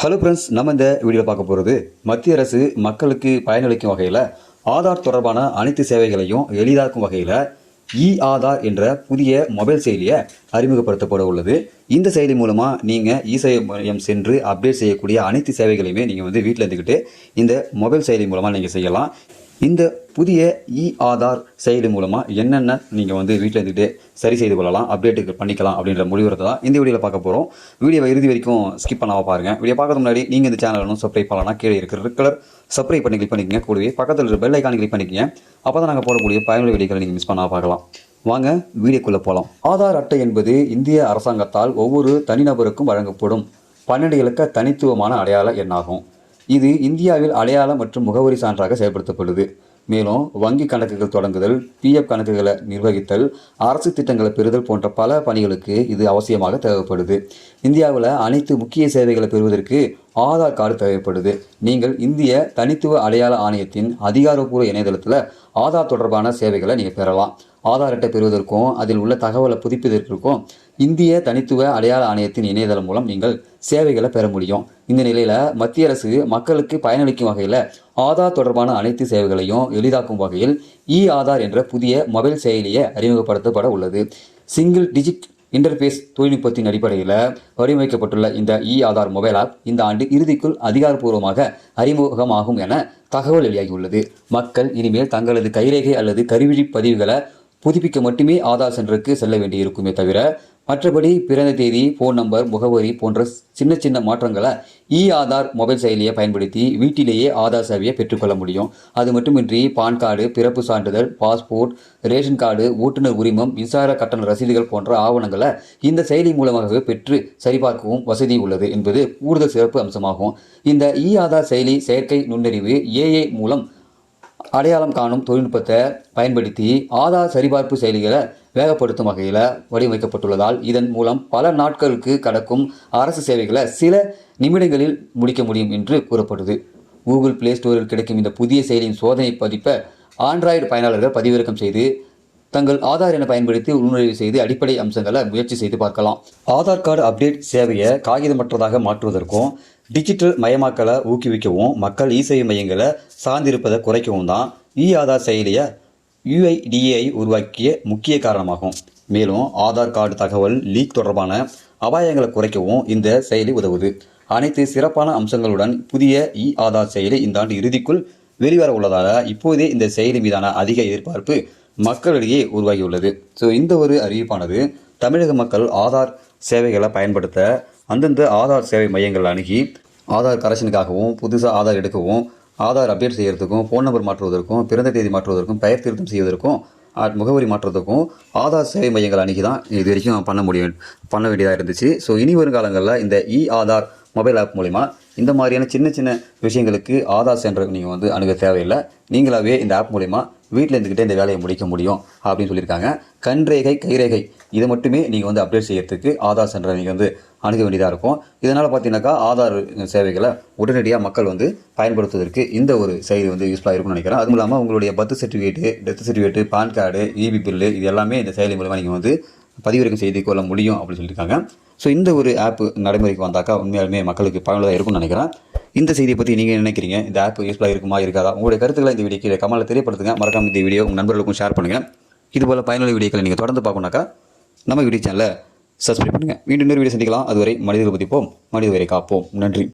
Hello friends நம்ம இந்த வீடியோவில் பார்க்க போகிறது மத்திய அரசு மக்களுக்கு பயனளிக்கும் வகையில் ஆதார் தொடர்பான அனைத்து சேவைகளையும் எளிதாக்கும் வகையில் இ ஆதார் என்ற புதிய மொபைல் செயலியை அறிமுகப்படுத்தப்பட உள்ளது. இந்த செயலி மூலமாக நீங்கள் இ சேவை மையம் சென்று அப்டேட் செய்யக்கூடிய அனைத்து சேவைகளையுமே நீங்கள் வந்து வீட்டில் இருந்துக்கிட்டு இந்த மொபைல் செயலி மூலமாக நீங்கள் செய்யலாம். இந்த புதிய இ ஆதார் செயலி மூலமாக என்னென்ன நீங்கள் வந்து வீட்டில் இருந்துகிட்டு சரி செய்து கொள்ளலாம் அப்டேட்டுக்கு பண்ணிக்கலாம் அப்படின்ற முடிவுறதை தான் இந்த வீடியோவில் பார்க்க போகிறோம் வீடியோவை இறுதி வரைக்கும் ஸ்கிப் பண்ணாமல் பாருங்கள் வீடியோ பார்க்கறது முன்னாடி நீங்கள் இந்த சேனல் ஒன்றும் சப்ஸ்கிரைப் பண்ணலாம் கீழே இருக்கிற ரெட் கலர் சப்ஸ்கிரைப் பண்ணி கிளிக் பண்ணிக்கங்க. கூடவே பக்கத்தில் இருக்கிற பெல் ஐக்கான் கிளிக் பண்ணிக்கங்க. அப்போ தான் நாங்கள் போடக்கூடிய பயனுள்ள வீடியோக்களை நீங்கள் மிஸ் பண்ணாமல் பார்க்கலாம். வாங்க வீடியோக்குள்ளே போகலாம் ஆதார் அட்டை என்பது இந்திய அரசாங்கத்தால் ஒவ்வொரு தனிநபருக்கும் வழங்கப்படும் பன்னெண்டு இலக்க தனித்துவமான அடையாள எண்ணாகும். இது இந்தியாவில் அடையாளம் மற்றும் முகவரி சான்றாக செயல்படுத்தப்படுது. மேலும் வங்கி கணக்குகள் தொடங்குதல் பிஎஃப் கணக்குகளை நிர்வகித்தல் அரசு திட்டங்களை பெறுதல் போன்ற பல பணிகளுக்கு இது அவசியமாக தேவைப்படுது. இந்தியாவில் அனைத்து முக்கிய சேவைகளை பெறுவதற்கு ஆதார் கார்டு தேவைப்படுது. நீங்கள் இந்திய தனித்துவ அடையாள ஆணையத்தின் அதிகாரப்பூர்வ இணையதளத்தில் ஆதார் தொடர்பான சேவைகளை நீங்கள் பெறலாம். ஆதார் அட்டை பெறுவதற்கும் அதில் உள்ள தகவலை புதுப்பிப்பதற்கும் இந்திய தனித்துவ அடையாள ஆணையத்தின் இணையதளம் மூலம் நீங்கள் சேவைகளை பெற முடியும். இந்த நிலையில் மத்திய அரசு மக்களுக்கு பயனளிக்கும் வகையில் ஆதார் தொடர்பான அனைத்து சேவைகளையும் எளிதாக்கும் வகையில் இ ஆதார் என்ற புதிய மொபைல் செயலியை அறிமுகப்படுத்தப்பட உள்ளது. சிங்கிள் டிஜிட் இன்டர்ஃபேஸ் தொழில்நுட்பத்தின் அடிப்படையில் வடிவமைக்கப்பட்டுள்ள இந்த இ ஆதார் மொபைல் ஆப் இந்த ஆண்டு இறுதிக்குள் அதிகாரப்பூர்வமாக அறிமுகமாகும் என தகவல் வெளியாகியுள்ளது. மக்கள் இனிமேல் தங்களது கைரேகை அல்லது கருவிழி பதிவுகளை புதுப்பிக்க மட்டுமே ஆதார் சென்டருக்கு செல்ல வேண்டியிருக்குமே தவிர மற்றபடி பிறந்த தேதி ஃபோன் நம்பர் முகவரி போன்ற சின்ன சின்ன மாற்றங்களை இ ஆதார் மொபைல் செயலியை பயன்படுத்தி வீட்டிலேயே ஆதார் சேவையை பெற்றுக்கொள்ள முடியும். அது மட்டுமின்றி பான் கார்டு பிறப்பு சான்றிதழ் பாஸ்போர்ட் ரேஷன் கார்டு ஓட்டுநர் உரிமம் மின்சார கட்டண ரசீதுகள் போன்ற ஆவணங்களை இந்த செயலி மூலமாகவே பெற்று சரிபார்க்கவும் வசதி உள்ளது என்பது கூடுதல் சிறப்பு அம்சமாகும். இந்த இ ஆதார் செயலி செயற்கை நுண்ணறிவு ஏஐ மூலம் அடையாளம் காணும் தொழில்நுட்பத்தை பயன்படுத்தி ஆதார் சரிபார்ப்பு செயலிகளை வேகப்படுத்தும் வகையில் வடிவமைக்கப்பட்டுள்ளதால் இதன் மூலம் பல நாட்களுக்கு கடக்கும் அரசு சேவைகளை சில நிமிடங்களில் முடிக்க முடியும் என்று கூறப்படுது. கூகுள் பிளே ஸ்டோரில் கிடைக்கும் இந்த புதிய செயலியின் சோதனை பதிப்பை ஆண்ட்ராய்டு பயனாளர்கள் பதிவிறக்கம் செய்து தங்கள் ஆதார் என பயன்படுத்தி உள்நுழைவு செய்து அடிப்படை அம்சங்களை முயற்சி செய்து பார்க்கலாம். ஆதார் கார்டு அப்டேட் சேவையை காகிதமற்றதாக மாற்றுவதற்கும் டிஜிட்டல் மயமாக்கலை ஊக்குவிக்கவும் மக்கள் இ சேவை மையங்களை சார்ந்திருப்பதை குறைக்கவும் தான் இ ஆதார் செயலியை யுஐடிஏஐ உருவாக்கிய முக்கிய காரணமாகும். மேலும் ஆதார் கார்டு தகவல் லீக் தொடர்பான அபாயங்களை குறைக்கவும் இந்த செயலி உதவுது. அனைத்து சிறப்பான அம்சங்களுடன் புதிய இ ஆதார் செயலி இந்த ஆண்டு இறுதிக்குள் வெளிவர உள்ளதால் இப்போதே இந்த செயலி மீதான அதிக எதிர்பார்ப்பு மக்களிடையே உருவாகியுள்ளது. ஸோ இந்த ஒரு அறிவிப்பானது தமிழக மக்கள் ஆதார் சேவைகளை பயன்படுத்த அந்தந்த ஆதார் சேவை மையங்கள் அணுகி ஆதார் கரெக்ஷனுக்காகவும் புதுசாக ஆதார் எடுக்கவும் ஆதார் அப்டேட் செய்கிறதுக்கும் ஃபோன் நம்பர் மாற்றுவதற்கும் பிறந்த தேதி மாற்றுவதற்கும் பெயர் திருத்தம் செய்வதற்கும் முகவரி மாற்றுறதுக்கும் ஆதார் சேவை மையங்கள் அணுகி தான் இது வரைக்கும் பண்ண முடியும் பண்ண வேண்டியதாக இருந்துச்சு. ஸோ இனி வரும் காலங்களில் இந்த இ ஆதார் மொபைல் ஆப் மூலிமா இந்த மாதிரியான சின்ன சின்ன விஷயங்களுக்கு ஆதார் சென்டருக்கு நீங்கள் வந்து அணுக தேவையில்லை. நீங்களாகவே இந்த ஆப் மூலிமா வீட்டில் இருந்துக்கிட்டே இந்த வேலையை முடிக்க முடியும் அப்படின்னு சொல்லியிருக்காங்க. கண்ரேகை கைரேகை இதை மட்டுமே நீங்கள் வந்து அப்டேட் செய்யறதுக்கு ஆதார் சென்டரை நீங்கள் வந்து அணுக வேண்டியதாக இருக்கும். இதனால் பார்த்தீங்கன்னாக்கா ஆதார் சேவைகளை உடனடியாக மக்கள் வந்து பயன்படுத்துவதற்கு இந்த ஒரு செயலி வந்து யூஸ்ஃபுல்லாக இருக்கும்னு நினைக்கிறேன். அதுவும் இல்லாமல் உங்களுடைய birth certificate death certificate PAN card EB bill இது எல்லாமே இந்த செயலி மூலமாக நீங்கள் வந்து பதிவிறக்கம் செய்து கொள்ள முடியும் அப்படின்னு சொல்லியிருக்காங்க. ஸோ இந்த ஒரு ஆப் நடைமுறைக்கு வந்தாக்கா உண்மையாலுமே மக்களுக்கு பயனுள்ளதாக இருக்கும்னு நினைக்கிறேன். இந்த செய்தியை பற்றி நீங்கள் நினைக்கிறீங்க? இந்த ஆப் யூஸ்ஃபுல்லாக இருக்குமா இருக்காதா? உங்களுடைய கருத்துக்களை இந்த வீடியோ கீழே கமலில் தெரியப்படுத்துங்க. மறக்காம இந்த வீடியோ உங்கள் நண்பர்களுக்கும் ஷேர் பண்ணுங்கள் இதுபோல் பயனுள்ள வீடியோக்களை நீங்கள் தொடர்ந்து பார்க்கணுனாக்கா நம்ம வீடியோ சேனலை சப்ஸ்கிரைப் பண்ணுங்கள் மீண்டும் இன்னொரு வீடியோ சந்திக்கலாம். அதுவரை மனிதர்கள் பதிப்போம் மனித காப்போம். நன்றி.